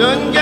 연결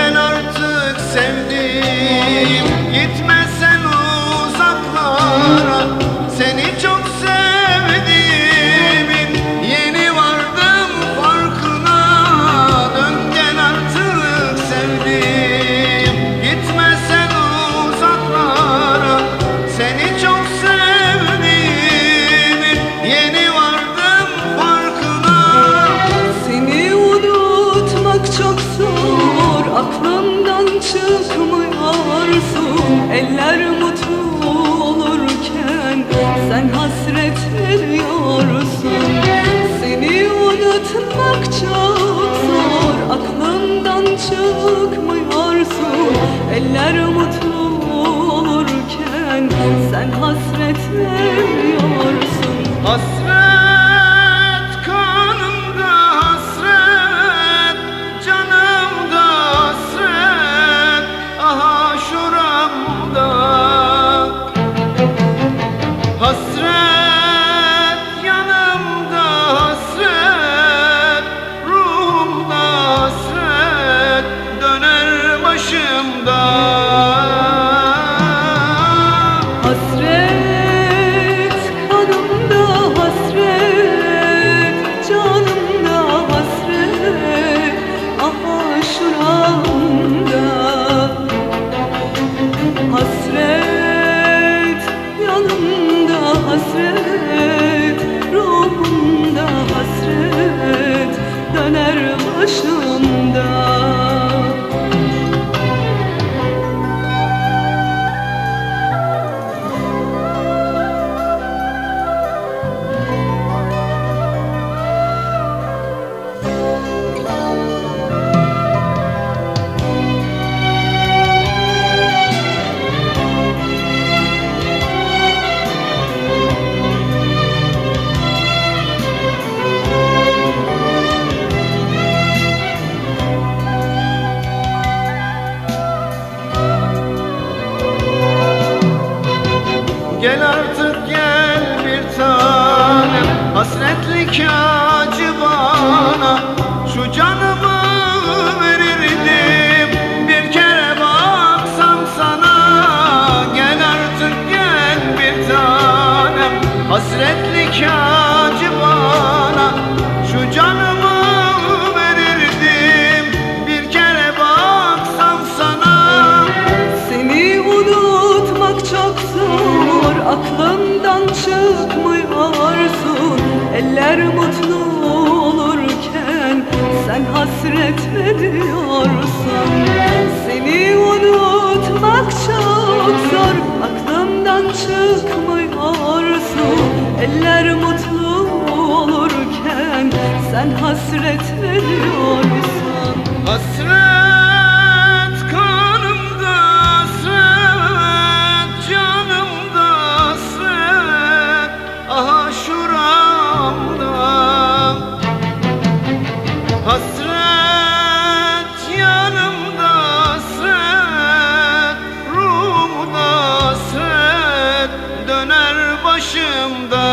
çıkmıyorsun Eller mutlu olurken sen hasret veriyorsun Seni unutmak çok zor aklımdan çıkmıyorsun Eller mutlu olurken sen hasret veriyorsun Hasret Hasret Eller mutlu olurken Sen hasret ediyorsun Seni unutmak çok zor Aklımdan çıkmıyorsun. Eller mutlu olurken Sen hasret ediyorsun Hasret başımda.